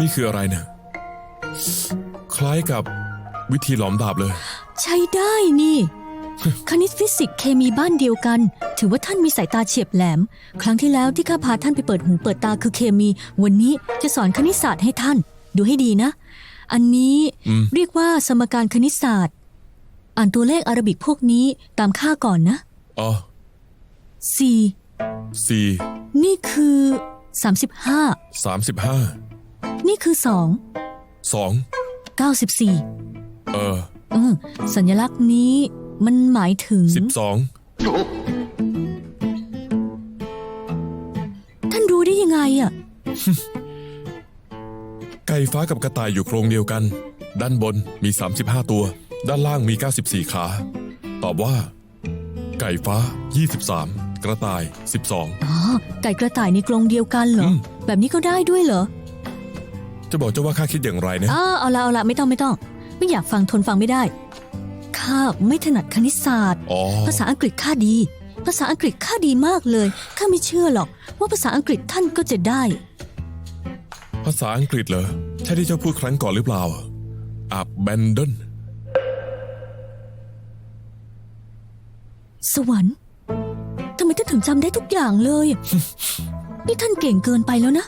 นี่คืออะไรเนี่ย คล้ายกับวิธีหลอมดาบเลย ใช้ได้นี่ คณิตฟิสิกส์เคมีบ้านเดียวกัน ถือว่าท่านมีสายตาเฉียบแหลม ครั้งที่แล้วที่ข้าพาท่านไปเปิดหูเปิดตาคือเคมี วันนี้จะสอนคณิตศาสตร์ให้ท่าน ดูให้ดีนะ อันนี้อืม เรียกว่าสมการคณิตศาสตร์ อ่านตัวเลขอาราบิกพวกนี้ตามค่าก่อนนะ อ๋อ 4 สี่นี่คือ 35 สามสิบห้า นี่คือสอง2 94เออเออสัญลักษณ์นี้มันหมายถึงสิบสองท่านรู้ได้ยังไงอะไก่ฟ้ากับกระต่ายอยู่โครงเดียวกัน ด้านบนมี 35 ตัว ด้านล่างมี 94 ขา ตอบว่า ไก่ฟ้า 23 กระต่าย 12อ๋อไก่กระต่ายในกรงเดียวกันเหรออืมแบบนี้ก็ได้ด้วยเหรอ จะบอกเจ้าว่าข้าคิดอย่างไรนะ อ้าเอาละเอาละไม่ต้องไม่ต้อง ไม่อยากฟังทนฟังไม่ได้ข้าไม่ถนัดคณิตศาสตร์ อ๋อ ภาษาอังกฤษข้าดี ภาษาอังกฤษข้าดีมากเลยข้าไม่เชื่อหรอก ว่าภาษาอังกฤษท่านก็จะได้ ภาษาอังกฤษเหรอ ใช่ที่เจ้าพูดครั้งก่อนหรือเปล่า abandon สวรรค์ทำไมท่านถึงจำได้ทุกอย่างเลย นี่ท่านเก่งเกินไปแล้วนะ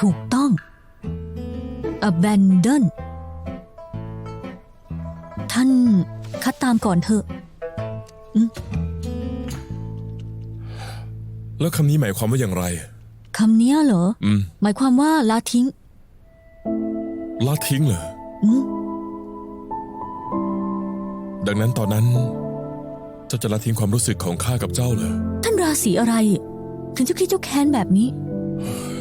ถูกต้อง abandon ท่านคัดตามก่อนเถอะ แล้วคำนี้หมายความว่าอย่างไร คำเนี้ยเหรอ อืมหมายความว่าละทิ้งละทิ้งเหรออืมดังนั้นตอนนั้น เจ้าจะละทิ้งความรู้สึกของข้ากับเจ้าเหรอท่านราศีอะไร ถึงเจ้าคิดเจ้าแค้นแบบนี้เ